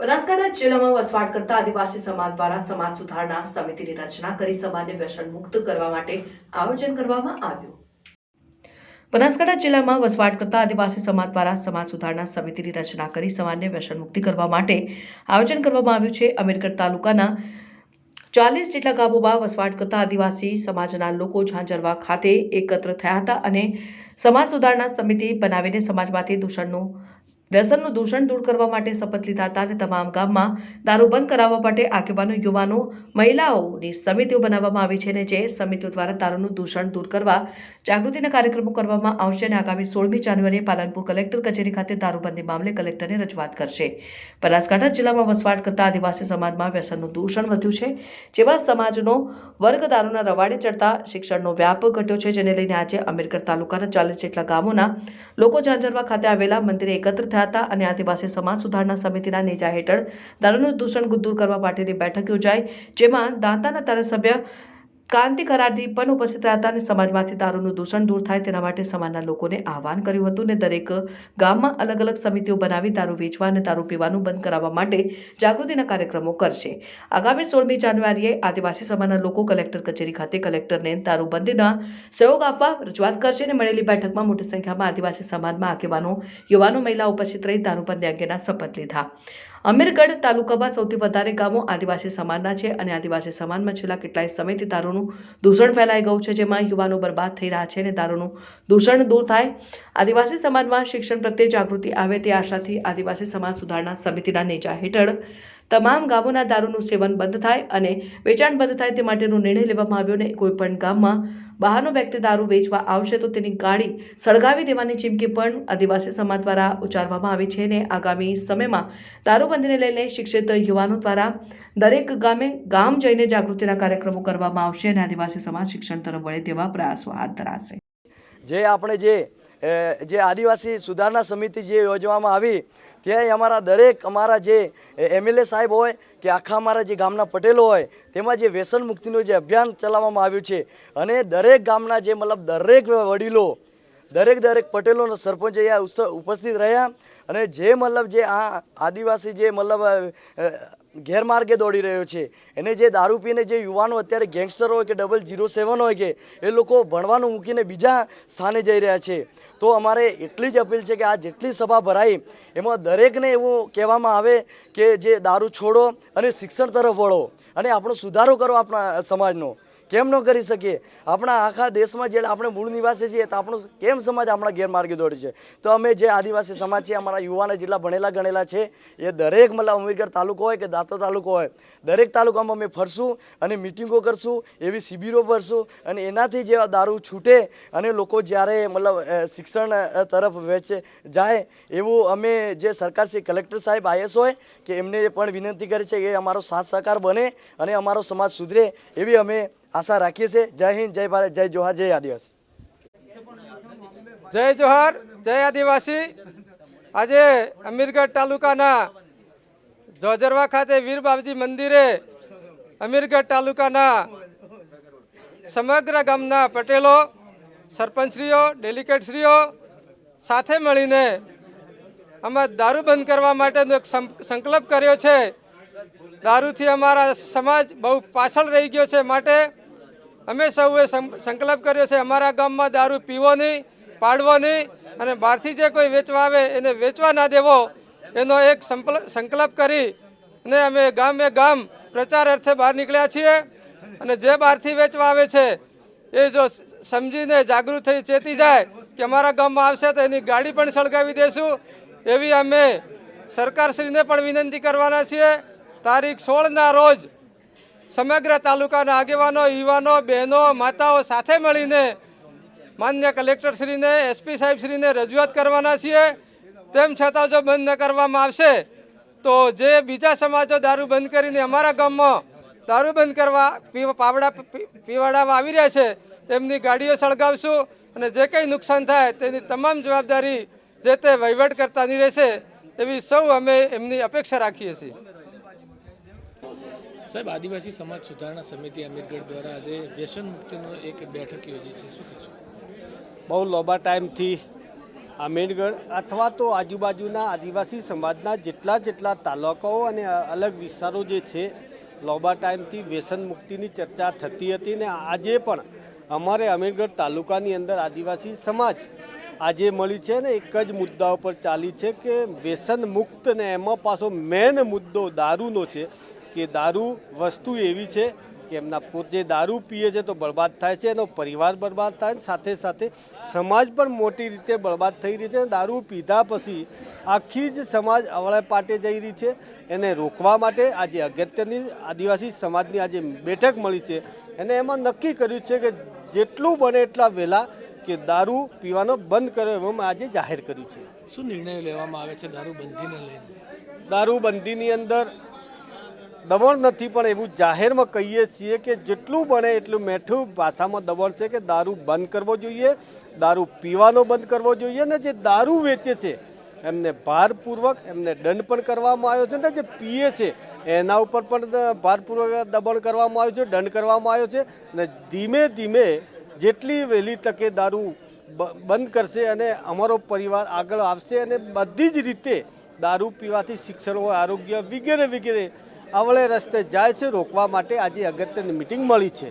બનાસકાંઠા જિલ્લામાં વસવાટ કરતા આદિવાસી સમાજ દ્વારા સમાજ સુધારણા સમિતિની રચના કરી સમાજને વ્યસન મુક્ત કરવા માટે આયોજન કરવામાં આવ્યું. બનાસકાંઠા જિલ્લામાં વસવાટ કરતા આદિવાસી સમાજ દ્વારા સમાજ સુધારણા સમિતિની રચના કરી સમાજને વ્યસન મુક્તિ કરવા માટે આયોજન કરવામાં આવ્યું છે. અમીરગઢ તાલુકાના ચાલીસ જેટલા ગામોમાં વસવાટ કરતા આદિવાસી સમાજના લોકો ઝાંઝરવા ખાતે એકત્ર થયા હતા અને સમાજ સુધારણા સમિતિ બનાવીને સમાજમાંથી દૂષણનું વ્યસનનું દૂષણ દૂર કરવા માટે શપથ લીધા હતા અને તમામ ગામમાં દારૂ બંધ કરાવવા માટે આગેવાનો, યુવાનો, મહિલાઓની સમિતિઓ બનાવવામાં આવી છે અને જે સમિતિઓ દ્વારા દારૂનું દૂષણ દૂર કરવા જાગૃતિના કાર્યક્રમો કરવામાં આવશે અને આગામી સોળમી જાન્યુઆરીએ પાલનપુર કલેક્ટર કચેરી ખાતે દારૂબંધી મામલે કલેક્ટરને રજૂઆત કરશે. બનાસકાંઠા જિલ્લામાં વસવાટ કરતા આદિવાસી સમાજમાં વ્યસનનું દૂષણ વધ્યું છે જેવા સમાજનો વર્ગ દારૂના રવાડે ચડતા શિક્ષણનો વ્યાપ ઘટ્યો છે, જેને લઈને આજે અમીરગઢ તાલુકાના ચાલીસ જેટલા ગામોના લોકો ઝાંઝરવા ખાતે આવેલા મંદિરે એકત્ર થયા હતા અને આદિવાસી સમાજ સુધારણા સમિતિના નેજા હેઠળ દારૂનું દૂષણ દૂર કરવા માટેની બેઠક યોજાઈ, જેમાં દાંતાના ધારાસભ્ય કાંતિ કરારથી પણ ઉપસ્થિત રહ્યા અને સમાજમાંથી દારૂનું દૂષણ દૂર થાય તેના માટે સમાજના લોકોને આહવાન કર્યું હતું ને દરેક ગામમાં અલગ અલગ સમિતિઓ બનાવી દારૂ વેચવા અને દારૂ પીવાનું બંધ કરાવવા માટે જાગૃતિના કાર્યક્રમો કરશે. આગામી સોળમી જાન્યુઆરીએ આદિવાસી સમાજના લોકો કલેક્ટર કચેરી ખાતે કલેક્ટરને દારૂબંધીના સહયોગ આપવા રજૂઆત કરશે અને મળેલી બેઠકમાં મોટી સંખ્યામાં આદિવાસી સમાજમાં આગેવાનો, યુવાનો, મહિલાઓ ઉપસ્થિત રહી દારૂબંધી અંગેના શપથ લીધા. અમીરગઢ તાલુકામાં સૌથી વધારે ગામો આદિવાસી સમાજના છે અને આદિવાસી સમાજમાં છેલ્લા કેટલાય સમયથી દારૂનું દૂષણ ફેલાઈ ગયું છે, જેમાં યુવાનો બરબાદ થઈ રહ્યા છે અને દારૂનું દૂષણ દૂર થાય. આદિવાસી સમાજમાં શિક્ષણ પ્રત્યે જાગૃતિ આવે તે આશાથી આદિવાસી સમાજ સુધારણા સમિતિના નેજા હેઠળ તમામ ગામોના દારૂનું સેવન બંધ થાય અને વેચાણ બંધ થાય તે માટેનો નિર્ણય લેવામાં આવ્યો અને કોઈપણ ગામમાં બહારનો વ્યક્તિ દારૂ વેચવા આવશે તો તેની ગાડી સળગાવી દેવાની ચીમકી પણ આદિવાસી સમાજ દ્વારા ઉચ્ચારવામાં આવી છે અને આગામી સમયમાં દારૂબંધીને લઈને શિક્ષિત યુવાનો દ્વારા દરેક ગામે ગામ જઈને જાગૃતિના કાર્યક્રમો કરવામાં આવશે અને આદિવાસી સમાજ શિક્ષણ તરફ વળે તેવા પ્રયાસો હાથ ધરાશે. જે આપણે જે જે આદિવાસી સુધારણા સમિતિ જે યોજવામાં આવી ત્યાં અમારા દરેક અમારા જે એમએલએ સાહેબ હોય કે આખા અમારા જે ગામના પટેલો હોય, તેમાં જે વ્યસન મુક્તિનું જે અભિયાન ચલાવવામાં આવ્યું છે. અને દરેક ગામના જે મતલબ દરેક વડીલો, દરેક દરેક પટેલોનો સરપંચ અહીંયા ઉપસ્થિત રહ્યા. અને જે મતલબ જે આ આદિવાસી જે મતલબ ગેરમાર્ગે દોડી રહ્યો છે. એને જે દારૂ પીને જે યુવાનો અત્યારે ગેંગસ્ટર હોય કે ડબલ ઝીરો સેવન હોય કે એ લોકો ભણવાનું મૂકીને બીજા સ્થાને જઈ રહ્યા છે. તો અમારે એટલી જ અપીલ છે કે આ જેટલી સભા ભરાઈ, એમાં દરેકને એવું કહેવામાં આવે કે જે દારૂ છોડો અને શિક્ષણ તરફ વળો અને આપણો સુધારો કરો આપણા સમાજનો. કેમ ન કરી શકીએ? આપણા આખા દેશમાં જે આપણે મૂળ નિવાસી છીએ, તો આપણું કેમ સમાજ આપણા ગેરમાર્ગે દોડે છે? તો અમે જે આદિવાસી સમાજ છે અમારા યુવાનો જેટલા ભણેલા ગણેલા છે, એ દરેક મતલબ અમીરગઢ તાલુકો હોય કે દાંતો તાલુકો હોય, દરેક તાલુકામાં અમે ફરશું અને મિટિંગો કરશું, એવી શિબિરો ભરશું અને એનાથી જે દારૂ છૂટે અને લોકો જ્યારે મતલબ શિક્ષણ તરફ વેચે જાય, એવું અમે જે સરકાર શ્રી કલેક્ટર સાહેબ આઈએસ હોય કે એમને પણ વિનંતી કરી છે કે અમારો સાથ સહકાર બને અને અમારો સમાજ સુધરે, એવી અમે આશા રાખીએ છીએ. જય હિન્દ, જય ભારત, જય જોહાર, જય આદિવાસી. જય જોહાર, જય આદિવાસી. આજે અમીરગઢ તાલુકાના જોજરવા ખાતે વીર બાપજી મંદિરે અમીરગઢ તાલુકાના સમગ્ર ગામના પટેલો, સરપંચશ્રીઓ, ડેલિકેટશ્રીઓ સાથે મળીને અમે દારૂ બંધ કરવા માટેનો એક સંકલ્પ કર્યો છે. દારૂથી અમારા સમાજ બહુ પાછળ રહી ગયો છે માટે અમે સૌએ સંકલ્પ કર્યો છે, અમારા ગામમાં દારૂ પીવો નહીં, પાડવો નહીં અને બહારથી જે કોઈ વેચવા આવે એને વેચવા ના દેવો, એનો એક સંકલ્પ કરી અને અમે ગામે ગામ પ્રચાર અર્થે બહાર નીકળ્યા છીએ અને જે બહારથી વેચવા આવે છે, એ જો સમજીને જાગૃત થઈ ચેતી જાય કે અમારા ગામમાં આવશે તો એની ગાડી પણ સળગાવી દેશું, એવી અમે સરકારશ્રીને પણ વિનંતી કરવાના છીએ. તારીખ સોળના રોજ સમગ્ર તાલુકાના આગેવાનો, યુવાનો, બહેનો, માતાઓ સાથે મળીને માન્ય કલેક્ટરશ્રીને એસપી સાહેબશ્રીને રજૂઆત કરવાના છીએ. તેમ છતાં જો બંધ ન કરવામાં આવશે, તો જે બીજા સમાજો દારૂ બંધ કરીને અમારા ગામમાં દારૂ બંધ કરવા પીવા, પાવડા પીવાડામાં આવી રહ્યા છે, તેમની ગાડીઓ સળગાવશું અને જે કંઈ નુકસાન થાય તેની તમામ જવાબદારી જે તે વહીવટ કરતાની રહેશે, એવી સૌ અમે એમની અપેક્ષા રાખીએ છીએ. સાહેબ, આદિવાસી સમાજ સુધારણા સમિતિ અમીરગઢ દ્વારા આજે વ્યસન મુક્તિનો એક બેઠક યોજી છે. શું કહેશો? બહુ લાંબા ટાઈમથી અમીરગઢ અથવા તો આજુબાજુના આદિવાસી સમાજના જેટલા જેટલા તાલુકાઓ અને અલગ વિસ્તારો જે છે, લાંબા ટાઈમથી વ્યસન મુક્તિની ચર્ચા થતી હતી ને આજે પણ અમારે અમીરગઢ તાલુકાની અંદર આદિવાસી સમાજ આજે મળી છે ને એક જ મુદ્દા ઉપર ચાલી છે કે વ્યસન મુક્ત ને એમાં પાછો મેન મુદ્દો દારૂનો છે. કે દારૂ વસ્તુ એવી છે કે એમના પોતે દારૂ પીએ છે તો બરબાદ થાય છે એનો પરિવાર બરબાદ થાય ને સાથે સાથે સમાજ પણ મોટી રીતે બરબાદ થઈ રહી છે દારૂ પીધા પછી આખી જ સમાજ અવળે પાટે જઈ રહી છે. એને રોકવા માટે આજે અગત્યની આદિવાસી સમાજની આજે બેઠક મળી છે. એને એમાં નક્કી કર્યું છે કે જેટલું બને એટલા વહેલા કે દારૂ પીવાનો બંધ કર્યો એવું આજે જાહેર કર્યું છે. શું નિર્ણય લેવામાં આવે છે દારૂ બંધીને લઈને? દારૂબંધીની અંદર દબાણ નથી, પણ એવું જાહેરમાં કહીએ છીએ કે જેટલું બને એટલું મેઠું ભાષામાં દબણ છે કે દારૂ બંધ કરવો જોઈએ, દારૂ પીવાનો બંધ કરવો જોઈએ ને જે દારૂ વેચે છે, એમને ભારપૂર્વક એમને દંડ પણ કરવામાં આવ્યો છે ને જે પીએ છે, એના ઉપર પણ ભારપૂર્વક દબાણ કરવામાં આવ્યું છે, દંડ કરવામાં આવ્યો છે ને ધીમે ધીમે જેટલી વહેલી તકે દારૂ બંધ કરશે અને અમારો પરિવાર આગળ આવશે અને બધી જ રીતે દારૂ પીવાથી શિક્ષણ, આરોગ્ય વગેરે વગેરે આવળે રસ્તે જાય છે રોકવા માટે આજે અગત્યની મિટિંગ મળી છે.